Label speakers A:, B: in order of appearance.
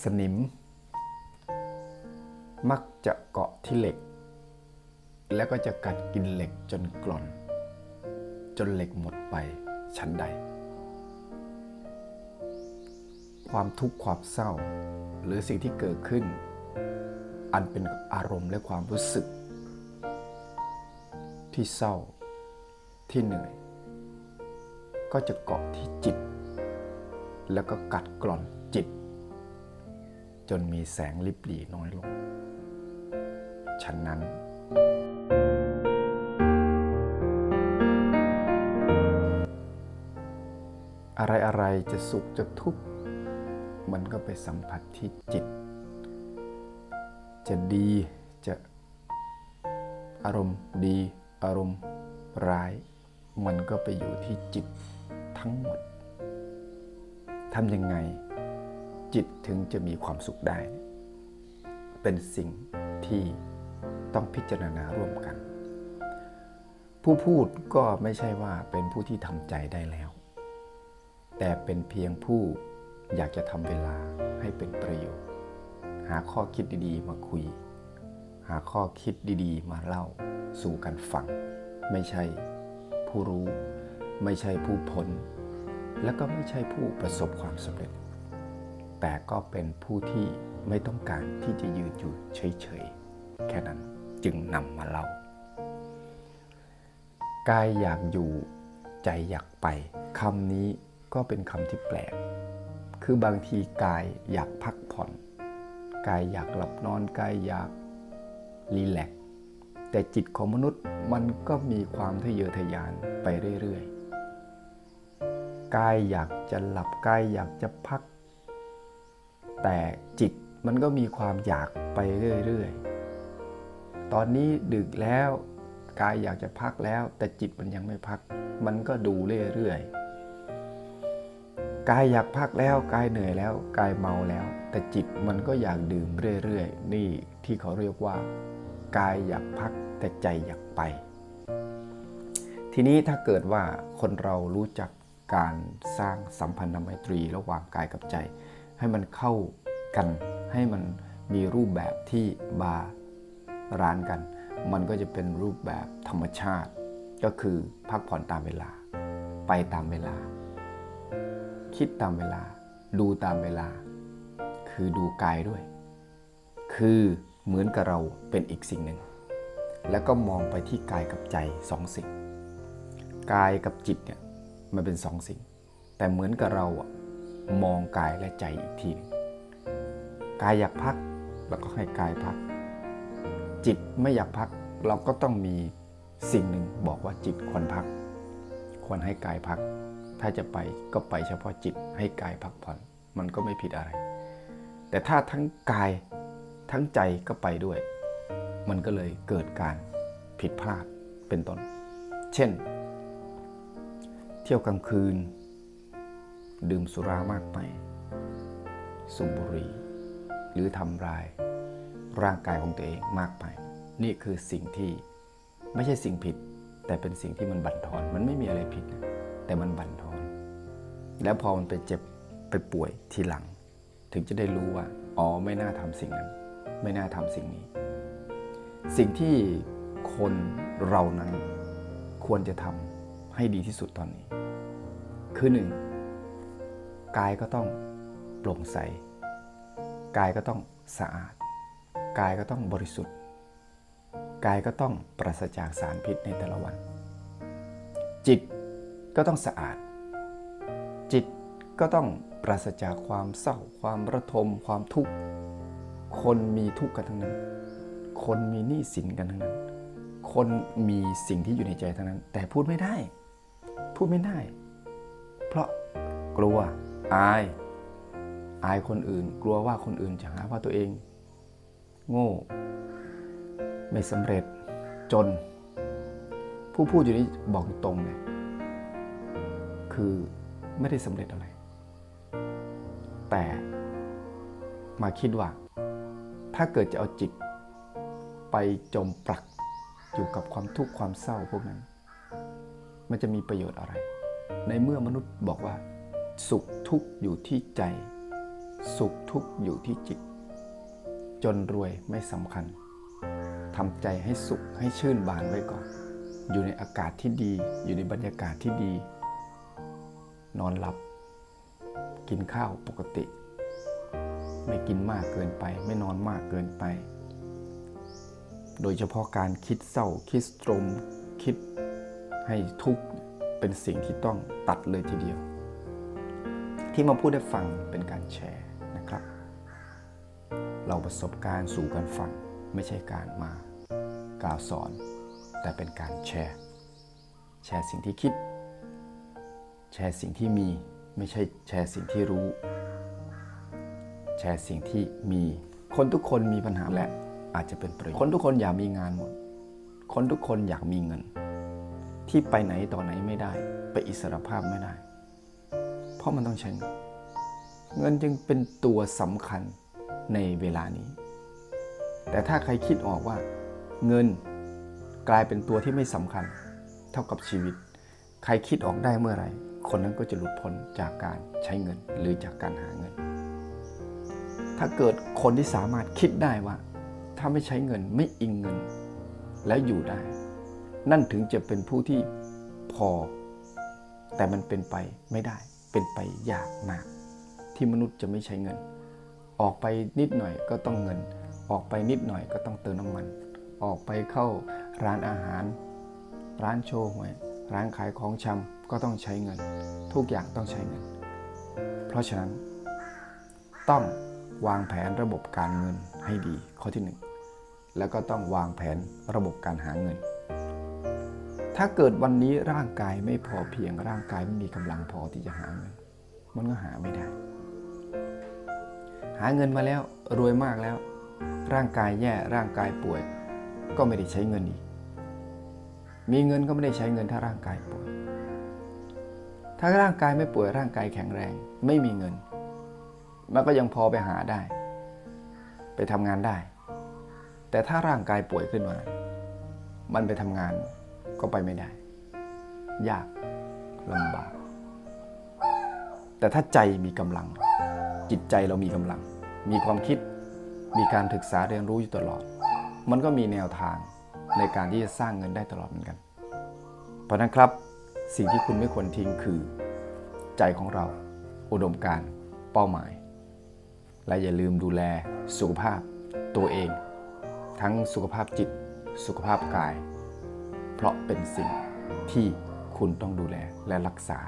A: สนิม มักจะเกาะที่เหล็ก แล้วก็จะกัดกินเหล็กจนกร่อน จนเหล็กหมดไปชั้นใด ความทุกข์ความเศร้า หรือสิ่งที่เกิดขึ้น อันเป็นอารมณ์และความรู้สึก ที่เศร้า ที่เหนื่อย ก็จะเกาะที่จิต แล้วก็กัดกร่อนจิต จนมีแสงลิบหลีน้อยลงฉะนั้น อะไรอะไรๆจะสุขจะทุกข์ มันก็ไปสัมผัสที่จิต จะดีจะอารมณ์ดีอารมณ์ร้าย มันก็ไปอยู่ที่จิตทั้งหมดทำยังไง จิตถึงจะมีความสุขได้ เป็นสิ่งที่ต้องพิจารณาร่วมกัน ผู้พูดก็ไม่ใช่ว่าเป็นผู้ที่ทำใจได้แล้ว แต่เป็นเพียงผู้อยากจะทำเวลาให้เป็นประโยชน์ หาข้อคิดดีๆ มาคุย หาข้อคิดดีๆ มาเล่าสู่กันฟัง ไม่ใช่ผู้รู้ ไม่ใช่ผู้พ้น และก็ไม่ใช่ผู้ประสบความสำเร็จ แต่ก็เป็นผู้ที่ไม่ต้องการที่จะยืนอยู่เฉยๆ แค่นั้นจึงนำมาเล่ากายอยากอยู่ใจอยากไปคำนี้ก็เป็นคำที่แปลก คือบางทีกายอยากพักผ่อน กายอยากหลับนอนกายอยากรีแลกแต่จิตของมนุษย์มันก็มีความทะเยอทะยานไปเรื่อยๆ กายอยากจะหลับกายอยากจะพัก แต่จิตมันก็มีความอยากไปเรื่อยๆ ตอนนี้ดึกแล้วกายอยากจะพักแล้ว แต่จิตมันยังไม่พัก มันก็ดูเรื่อยๆ กายอยากพักแล้วกายเหนื่อยแล้วกายเมาแล้ว แต่จิตมันก็อยากดื่มเรื่อยๆ นี่ที่เขาเรียกว่า กายอยากพักแต่ใจอยากไป ทีนี้ถ้าเกิดว่าคนเรารู้จักการสร้างสัมพันธไมตรีระหว่างกายกับใจ ให้มันเข้า กันให้มันมีรูปแบบที่บาร้านกัน มันก็จะเป็นรูปแบบธรรมชาติ ก็คือพักผ่อนตามเวลา ไปตามเวลา คิดตามเวลา ดูตามเวลา คือดูกายด้วย คือเหมือนกับเราเป็นอีกสิ่งหนึ่ง แล้วก็มองไปที่กายกับใจสองสิ่ง กายกับจิตเนี่ยมันเป็นสองสิ่ง แต่เหมือนกับเราอะมองกายและใจอีกทีหนึง กายอยากพักเราก็ให้กายพัก จิตไม่อยากพัก เราก็ต้องมีสิ่งหนึ่งบอกว่าจิตควรพัก ควรให้กายพัก ถ้าจะไปก็ไปเฉพาะจิตให้กายพักผ่อน มันก็ไม่ผิดอะไร แต่ถ้าทั้งกายทั้งใจก็ไปด้วย มันก็เลยเกิดการผิดพลาดเป็นต้น เช่น เที่ยวกลางคืน ดื่มสุรามากไปสูบบุหรี่ หรือทำร้าย ร่างกายของตัวเองมากไป นี่คือสิ่งที่ไม่ใช่สิ่งผิด แต่เป็นสิ่งที่มันบั่นทอน มันไม่มีอะไรผิดนะแต่มันบั่นทอน แล้วพอมันไปเจ็บไปป่วยทีหลัง ถึงจะได้รู้ว่าอ๋อไม่น่าทำสิ่งนั้น ไม่น่าทำสิ่งนี้ สิ่งที่คนเรานั้นควรจะทำให้ดีที่สุดตอนนี้ คือหนึ่งกายก็ต้องโปร่งใส กายก็ต้องสะอาด กายก็ต้องบริสุทธิ์ กายก็ต้องปราศจากสารพิษในแต่ละวัน จิตก็ต้องสะอาด จิตก็ต้องปราศจากความเศร้า ความระทม ความทุกข์ คนมีทุกข์กันทั้งนั้น คนมีหนี้สินกันทั้งนั้น คนมีสิ่งที่อยู่ในใจทั้งนั้น แต่พูดไม่ได้ พูดไม่ได้ เพราะกลัวอาย อายคนอื่น กลัวว่าคนอื่นจะหาว่าตัวเอง โง่ ไม่สำเร็จจน ผู้พูดอยู่นี้บอกตรงเลยคือไม่ได้สำเร็จอะไร แต่มาคิดว่า ถ้าเกิดจะเอาจิต ไปจมปลักอยู่กับความทุกข์ความเศร้าพวกนั้น มันจะมีประโยชน์อะไร ในเมื่อมนุษย์บอกว่า สุขทุกข์อยู่ที่ใจ สุขทุกข์อยู่ที่จิต จนรวยไม่สำคัญทำใจให้สุขให้ชื่นบานไว้ก่อน อยู่ในอากาศที่ดี อยู่ในบรรยากาศที่ดี นอนหลับ กินข้าวปกติ ไม่กินมากเกินไป ไม่นอนมากเกินไป โดยเฉพาะการคิดเศร้าคิดตรม คิดให้ทุกข์เป็นสิ่งที่ต้องตัดเลยทีเดียว ที่มาพูดให้ฟังเป็นการแชร์ เราประสบการณ์สู่กันฟัง ไม่ใช่การมากล่าวสอน แต่เป็นการแชร์ แชร์สิ่งที่คิด แชร์สิ่งที่มีไม่ใช่แชร์สิ่งที่รู้ แชร์สิ่งที่มี คนทุกคนมีปัญหาและอาจจะเป็นประโยชน์คนทุกคนอยากมีงานหมด คนทุกคนอยากมีเงิน ที่ไปไหนต่อไหนไม่ได้ ไปอิสรภาพไม่ได้ เพราะมันต้องใช้เงินเงินจึงเป็นตัวสำคัญ ในเวลานี้ แต่ถ้าใครคิดออกว่า เงินกลายเป็นตัวที่ไม่สำคัญเท่ากับชีวิต ใครคิดออกได้เมื่อไหร่ คนนั้นก็จะหลุดพ้นจากการใช้เงินหรือจากการหาเงิน ถ้าเกิดคนที่สามารถคิดได้ว่า ถ้าไม่ใช้เงินไม่อิงเงิน แล้วอยู่ได้ นั่นถึงจะเป็นผู้ที่พอ แต่มันเป็นไปไม่ได้ เป็นไปยากมาก ที่มนุษย์จะไม่ใช้เงิน ออกไปนิดหน่อยก็ต้องเงิน ออกไปนิดหน่อยก็ต้องเติมน้ำมัน ออกไปเข้าร้านอาหาร ร้านโชว์หวย ร้านขายของชำก็ต้องใช้เงิน ทุกอย่างต้องใช้เงิน เพราะฉะนั้น ต้องวางแผนระบบการเงินให้ดีข้อที่หนึ่งแล้วก็ต้องวางแผนระบบการหาเงิน ถ้าเกิดวันนี้ร่างกายไม่พอเพียงร่างกายไม่มีกำลังพอที่จะหาเงิน มันก็หาไม่ได้ หาเงินมาแล้วรวยมากแล้ว ร่างกายแย่ร่างกายป่วย ก็ไม่ได้ใช้เงินอีก มีเงินก็ไม่ได้ใช้เงินถ้าร่างกายป่วย ถ้าร่างกายไม่ป่วยร่างกายแข็งแรง ไม่มีเงิน มันก็ยังพอไปหาได้ ไปทำงานได้ แต่ถ้าร่างกายป่วยขึ้นมา มันไปทำงานก็ไปไม่ได้ ยากลำบาก แต่ถ้าใจมีกำลัง จิตใจเรามีกำลัง มีความคิด มีการศึกษาเรียนรู้อยู่ตลอด มันก็มีแนวทางในการที่จะสร้างเงินได้ตลอดเหมือนกัน เพราะนั้นครับสิ่งที่คุณไม่ควรทิ้งคือ ใจของเรา อุดมการเป้าหมาย และอย่าลืมดูแลสุขภาพตัวเอง ทั้งสุขภาพจิต สุขภาพกาย เพราะเป็นสิ่งที่คุณต้องดูแลและรักษา